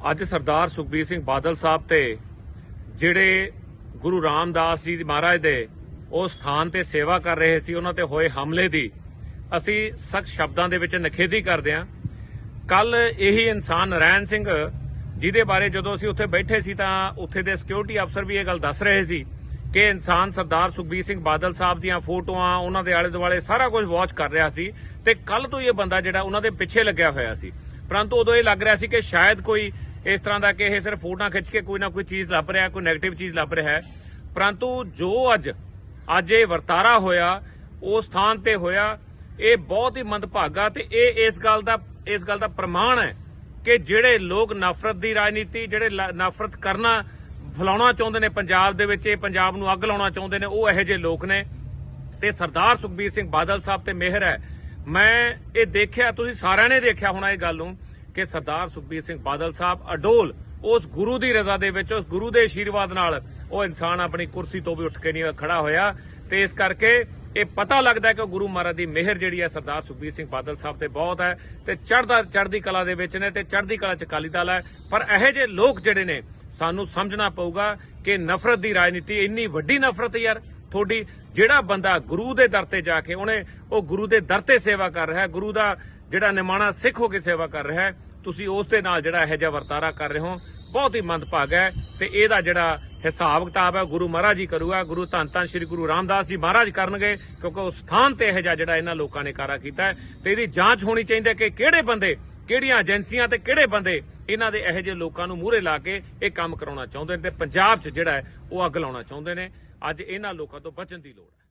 ਅੱਜ ਸਰਦਾਰ ਸੁਖਬੀਰ ਸਿੰਘ ਬਾਦਲ ਸਾਹਿਬ ਤੇ ਜਿਹੜੇ ਗੁਰੂ ਰਾਮਦਾਸ ਜੀ ਮਹਾਰਾਜ ਦੇ ਉਹ ਸਥਾਨ ਤੇ ਸੇਵਾ ਕਰ ਰਹੇ ਸੀ, ਉਹਨਾਂ ਤੇ ਹੋਏ ਹਮਲੇ ਦੀ ਅਸੀਂ ਸਖਤ ਸ਼ਬਦਾਂ ਦੇ ਵਿੱਚ ਨਖੇਦੀ ਕਰਦੇ ਹਾਂ। ਕੱਲ ਇਹੀ ਇਨਸਾਨ ਨਰੈਣ ਸਿੰਘ ਜਿਹਦੇ ਬਾਰੇ ਜਦੋਂ ਅਸੀਂ ਉੱਥੇ ਬੈਠੇ ਸੀ ਤਾਂ ਉੱਥੇ ਦੇ ਸਿਕਿਉਰਿਟੀ ਅਫਸਰ ਵੀ ਇਹ ਗੱਲ ਦੱਸ ਰਹੇ ਸੀ ਕਿ ਇਨਸਾਨ ਸਰਦਾਰ ਸੁਖਬੀਰ ਸਿੰਘ ਬਾਦਲ ਸਾਹਿਬ ਦੀਆਂ ਫੋਟੋਆਂ, ਉਹਨਾਂ ਦੇ ਆਲੇ ਦੁਆਲੇ ਸਾਰਾ ਕੁਝ ਵਾਚ ਕਰ ਰਿਹਾ ਸੀ ਤੇ ਕੱਲ ਤੋਂ ਇਹ ਬੰਦਾ ਜਿਹੜਾ ਉਹਨਾਂ ਦੇ ਪਿੱਛੇ ਲੱਗਿਆ ਹੋਇਆ ਸੀ। ਪਰੰਤੂ ਉਦੋਂ ਇਹ ਲੱਗ ਰਿਹਾ ਸੀ ਕਿ ਸ਼ਾਇਦ ਕੋਈ ਇਸ ਤਰ੍ਹਾਂ ਦਾ ਕਿ ਇਹ ਸਿਰਫ ਫੋਟੋਆਂ ਖਿੱਚ ਕੇ ਕੋਈ ਨਾ ਕੋਈ ਚੀਜ਼ ਲੱਭ ਰਿਹਾ, ਕੋਈ ਨੈਗੇਟਿਵ ਚੀਜ਼ ਲੱਭ ਰਿਹਾ ਹੈ। ਪਰੰਤੂ ਜੋ ਅੱਜ ਅੱਜ ਇਹ ਵਰਤਾਰਾ ਹੋਇਆ ਉਸ ਸਥਾਨ ਤੇ ਹੋਇਆ, ਇਹ ਬਹੁਤ ਹੀ ਮੰਦਭਾਗਾ ਤੇ ਇਹ ਇਸ ਗੱਲ ਦਾ, ਇਸ ਗੱਲ ਦਾ ਪ੍ਰਮਾਣ ਹੈ ਕਿ ਜਿਹੜੇ ਲੋਕ ਨਫ਼ਰਤ ਦੀ ਰਾਜਨੀਤੀ, ਜਿਹੜੇ ਲ- ਨਫ਼ਰਤ ਕਰਨਾ ਫਲਾਉਣਾ ਚਾਹੁੰਦੇ ਨੇ ਪੰਜਾਬ ਦੇ ਵਿੱਚ, ਇਹ ਪੰਜਾਬ ਨੂੰ ਅੱਗ ਲਾਉਣਾ ਚਾਹੁੰਦੇ ਨੇ, ਉਹ ਇਹੋ ਜਿਹੇ ਲੋਕ ਨੇ। ਤੇ ਸਰਦਾਰ ਸੁਖਬੀਰ ਸਿੰਘ ਬਾਦਲ ਸਾਹਿਬ ਤੇ ਮਿਹਰ ਹੈ। ਮੈਂ ਇਹ ਦੇਖਿਆ, ਤੁਸੀਂ ਸਾਰਿਆਂ ਨੇ ਦੇਖਿਆ ਹੋਣਾ ਇਹ ਗੱਲ ਨੂੰ ਕਿ ਸਰਦਾਰ ਸੁਖਬੀਰ ਸਿੰਘ ਬਾਦਲ ਸਾਹਿਬ ਅਡੋਲ ਉਸ ਗੁਰੂ ਦੀ ਰਜ਼ਾ ਦੇ ਵਿੱਚ, ਉਸ ਗੁਰੂ ਦੇ ਆਸ਼ੀਰਵਾਦ ਨਾਲ ਉਹ ਇਨਸਾਨ ਆਪਣੀ ਕੁਰਸੀ ਤੋਂ ਵੀ ਉੱਠ ਕੇ ਨਹੀਂ ਖੜਾ ਹੋਇਆ। ਤੇ ਇਸ ਕਰਕੇ ਇਹ ਪਤਾ ਲੱਗਦਾ ਹੈ ਕਿ ਗੁਰੂ ਮਹਾਰਾਜ ਦੀ ਮਿਹਰ ਜਿਹੜੀ ਹੈ ਸਰਦਾਰ ਸੁਖਬੀਰ ਸਿੰਘ ਬਾਦਲ ਸਾਹਿਬ ਤੇ ਬਹੁਤ ਹੈ ਤੇ ਚੜ੍ਹਦਾ, ਚੜ੍ਹਦੀ ਕਲਾ ਦੇ ਵਿੱਚ ਨੇ ਤੇ ਚੜ੍ਹਦੀ ਕਲਾ ਚ ਅਕਾਲੀ ਦਲ ਹੈ। ਪਰ ਇਹੋ ਜਿਹੇ ਲੋਕ ਜਿਹੜੇ ਨੇ, ਸਾਨੂੰ ਸਮਝਣਾ ਪਊਗਾ ਕਿ ਨਫ਼ਰਤ ਦੀ ਰਾਜਨੀਤੀ ਇੰਨੀ ਵੱਡੀ ਨਫ਼ਰਤ ਯਾਰ। ਤੁਹਾਡੀ ਜਿਹੜਾ ਬੰਦਾ ਗੁਰੂ ਦੇ ਦਰ ਤੇ ਜਾ ਕੇ ਉਹਨੇ, ਉਹ ਗੁਰੂ ਦੇ ਦਰ ਤੇ ਸੇਵਾ ਕਰ ਰਿਹਾ ਹੈ, ਗੁਰੂ ਦਾ ਜਿਹੜਾ ਨਿਮਾਣਾ ਸਿੱਖ ਹੋ ਕੇ ਸੇਵਾ ਕਰ ਰਿਹਾ ਹੈ ਤੁਸੀਂ ਉਸ ਦੇ ਨਾਲ ਜਿਹੜਾ ਇਹੋ ਜਿਹਾ ਵਰਤਾਰਾ ਕਰ ਰਹੇ ਹੋ, ਬਹੁਤ ਹੀ ਮੰਦਭਾਗ ਹੈ ਤੇ ਇਹਦਾ ਜਿਹੜਾ ਹਿਸਾਬ ਕਿਤਾਬ ਹੈ, ਗੁਰੂ ਮਹਾਰਾਜ ਜੀ ਕਰੂਗਾ, ਗੁਰੂ ਧੰਨ ਧੰਨ ਸ੍ਰੀ ਗੁਰੂ ਰਾਮਦਾਸ ਜੀ ਮਹਾਰਾਜ ਕਰਨਗੇ, ਕਿਉਂਕਿ ਉਸ ਸਥਾਨ ਤੇ ਇਹੋ ਜਿਹਾ ਜਿਹੜਾ ਇਹਨਾਂ ਲੋਕਾਂ ਨੇ ਕਾਰਾ ਕੀਤਾ ਹੈ। ਤੇ ਇਹਦੀ ਜਾਂਚ ਹੋਣੀ ਚਾਹੀਦੀ ਹੈ ਕਿ ਕਿਹੜੇ ਬੰਦੇ, ਕਿਹੜੀਆਂ ਏਜੰਸੀਆਂ ਤੇ ਕਿਹੜੇ ਬੰਦੇ ਇਹਨਾਂ ਦੇ ਇਹੋ ਜਿਹੇ ਲੋਕਾਂ ਨੂੰ ਮੂਹਰੇ ਲਾ ਕੇ ਇਹ ਕੰਮ ਕਰਾਉਣਾ ਚਾਹੁੰਦੇ ਨੇ ਤੇ ਪੰਜਾਬ 'ਚ ਜਿਹੜਾ ਹੈ ਉਹ ਅੱਗ ਲਾਉਣਾ ਚਾਹੁੰਦੇ ਨੇ। ਅੱਜ ਇਹਨਾਂ ਲੋਕਾਂ ਤੋਂ ਬਚਣ ਦੀ ਲੋੜ ਹੈ।